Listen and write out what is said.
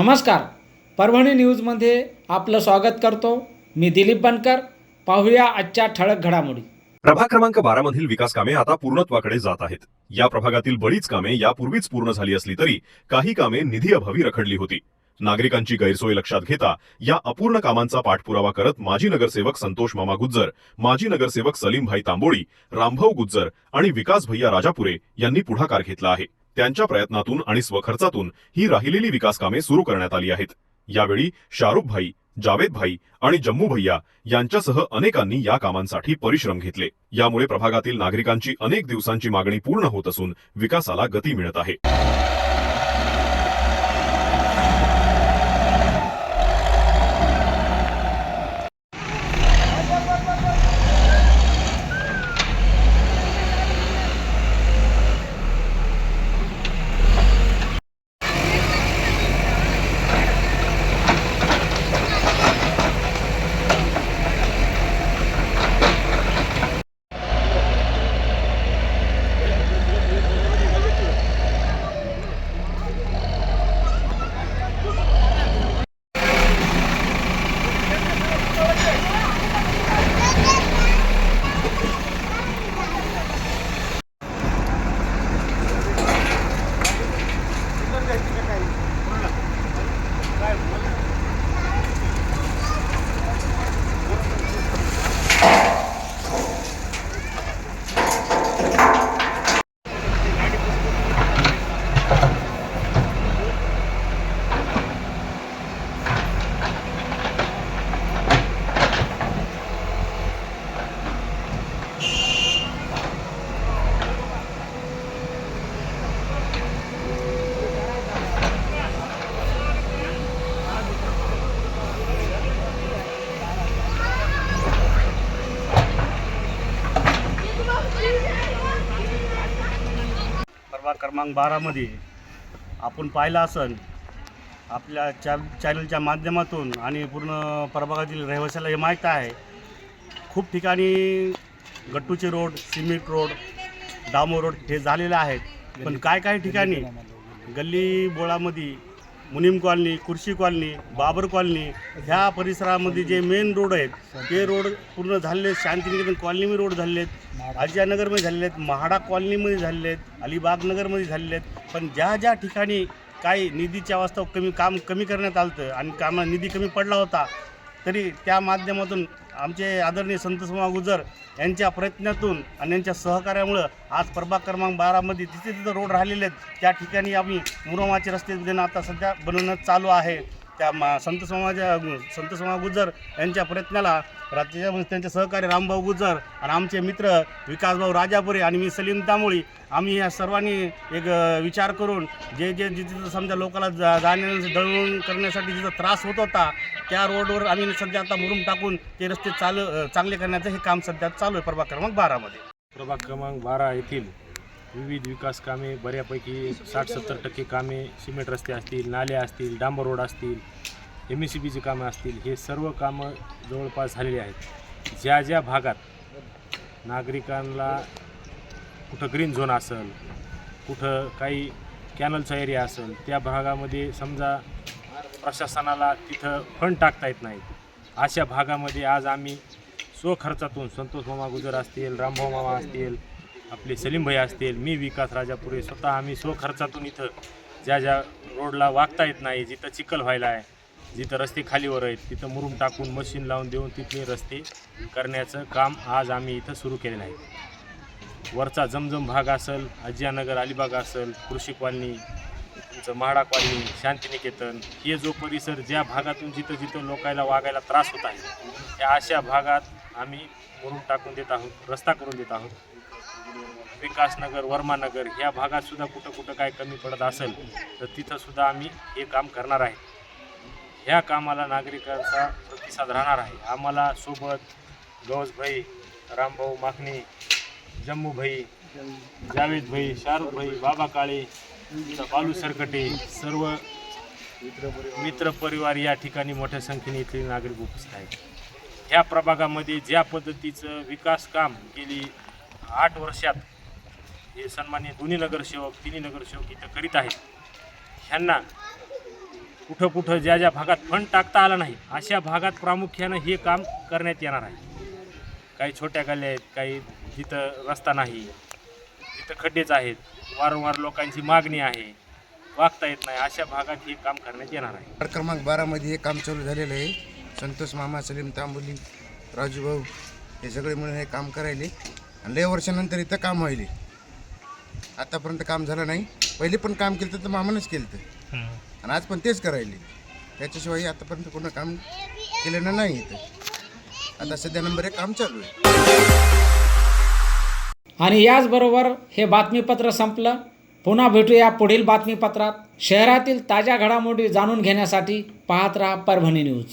नमस्कार. परभणी न्यूजमध्ये आपलं स्वागत करतो मी दिलीप बनकर. पाहूया आजच्या ठळक घडामोडी. प्रभाग क्रमांक बारा मधील विकास कामे आता पूर्णत्वाकडे जात आहेत. या प्रभागातील बरीच कामे यापूर्वीच पूर्ण झाली असली तरी काही कामे निधी अभावी रखडली होती. नागरिकांची गैरसोय लक्षात घेता या अपूर्ण कामांचा पाठपुरावा करत माजी नगरसेवक संतोष मामा गुज्जर माजी नगरसेवक सलीमभाई तांबोळी रामभाऊ गुज्जर आणि विकास भैया राजापुरे यांनी पुढाकार घेतला आहे. त्यांच्या प्रयत्नातून आणि स्वखर्चातून ही राहिलेली विकास कामे सुरू करण्यात आली आहेत. यावेळी शाहरुख भाई जावेद भाई आणि जम्मू भैया यांच्यासह अनेकांनी या कामांसाठी परिश्रम घेतले. यामुळे प्रभागातील नागरिकांची अनेक दिवसांची मागणी पूर्ण होत असून विकासाला गती मिळत आहे. क्रमांक बारामध्ये आपण पाहिलं असन आपल्या चॅ चॅनलच्या माध्यमातून आणि पूर्ण प्रभागातील रहिवाशाला हे माहीत आहे. खूप ठिकाणी गट्टूचे रोड सिमेंट रोड डामो रोड हे झालेले आहेत. पण काय काय ठिकाणी? गल्ली बोळामध्ये मुनीम कॉलनी कुर्शी कॉलनी बाबर कॉलनी ह्या परिसरामध्ये जे मेन रोड आहेत ते रोड पूर्ण झालेले आहेत. शांतिनिकेतन कॉलनीमध्ये रोड झालेले आहेत. आजियानगरमध्ये झालेले आहेत. महाडा कॉलनीमध्ये झालेले आहेत. अलिबाग नगरमध्ये झालेले आहेत. पण ज्या ज्या ठिकाणी काही निधीच्या वास्तव कमी काम कमी करण्यात आलं होतं आणि कामा निधी कमी पडला होता तरी त्या माध्यमातून आमचे आदरणीय संत समूह गुजर यांच्या प्रयत्नातून आणि यांच्या सहकार्यामुळं आज प्रभाग क्रमांक बारामध्ये तिथे तिथं रोड राहिलेले आहेत त्या ठिकाणी आम्ही मुरमाचे रस्ते आता सध्या बनवणं चालू आहे. त्या मा संत समाजा संत समाज गुजर यांच्या प्रयत्नाला राज्याच्या त्यांचे सहकारी रामभाऊ गुजर आणि आमचे मित्र विकासभाऊ राजापुरे आणि मी सलीम तांबोळी आम्ही या सर्वांनी एक विचार करून जे जे जिथं समजा लोकाला जा जाण्या दळून करण्यासाठी जिथं त्रास होत होता त्या रोडवर आम्ही सध्या आता मुरुम टाकून ते रस्ते चालू चांगले करण्याचं हे काम सध्या चालू आहे प्रभाग क्रमांक बारामध्ये. प्रभाग क्रमांक बारा येथील विविध विकास कामे बऱ्यापैकी साठ सत्तर टक्के कामे सिमेंट रस्ते असतील नाले असतील डांबर रोड असतील एम एस सी बीची कामं असतील हे सर्व कामं जवळपास झालेली आहेत. ज्या ज्या भागात नागरिकांना कुठं ग्रीन झोन असेल कुठं काही कॅनलचा एरिया असेल त्या भागामध्ये समजा प्रशासनाला तिथं फंड टाकता येत नाहीत अशा भागामध्ये आज आम्ही स्वखर्चातून संतोष मामा गुजर असतील रामभाऊ मामा असतील आपले सलीम भाई असतील मी विकास राजापुरे स्वतः आम्ही स्वखर्चातून इथं ज्या ज्या रोडला वागता येत नाही जिथं चिखल व्हायला आहे जिथं रस्ते खालीवर आहेत तिथं मुरुम टाकून मशीन लावून देऊन तिथले रस्ते करण्याचं काम आज आम्ही इथं सुरू केलेलं आहे. वरचा जमजम भाग असेल अजियानगर अलिबाग असेल कृषी कॉलनी तुमचं म्हाडा कॉलनी शांतिनिकेतन हे जो परिसर ज्या भागातून जिथं जिथं लोकायला वागायला त्रास होत आहे त्या अशा भागात आम्ही मुरुम टाकून देत आहोत रस्ता करून देत आहोत. विकासनगर वर्मानगर ह्या भागात सुद्धा कुठं कुठं काय कमी पडत असेल तर तिथं सुद्धा आम्ही हे काम करणार आहे. ह्या कामाला नागरिकांचा प्रतिसाद राहणार आहे. आम्हाला सोबत गौसभाई रामभाऊ माखणी जम्मूभाई जावेदभाई शाहरुखभाई बाबा काळे बालू सरकटे सर्व मित्र परिवार या ठिकाणी मोठ्या संख्येने इथले नागरिक उपस्थित आहेत. ह्या प्रभागामध्ये ज्या पद्धतीचं विकास काम गेली आठ वर्षात हे सन्मान्य दोन्ही नगरसेवक तिन्ही नगरसेवक इथं करीत आहेत. ह्यांना कुठं कुठं ज्या ज्या भागात फंड टाकता आला नाही अशा भागात प्रामुख्यानं हे काम करण्यात येणार आहे. काही छोट्या गल्ल्या आहेत काही जिथं रस्ता नाही तिथं खड्डेच आहेत वारंवार लोकांची मागणी आहे वागता येत नाही अशा भागात हे काम करण्यात येणार आहे. वार्ड क्रमांक बारामध्ये हे काम चालू झालेलं आहे. संतोष मामा सलीम तांबोली राजूभाऊ हे सगळे मिळून हे काम करायले. आणि लय वर्षानंतर इथं काम व्हायले. आतापर्यंत काम झालं नाही. पहिले पण काम केलं तर मामानंच केलं तर आणि आज पण तेच करायले. त्याच्याशिवाय आतापर्यंत कोणं काम केलेलं नाही इथं. आता सध्या नंबर एक काम चालू आहे. आणि याचबरोबर हे बातमीपत्र संपलं. पुन्हा भेटूया पुढील बातमीपत्रात. शहरातील ताज्या घडामोडी जाणून घेण्यासाठी पाहत राहा परभणी न्यूज.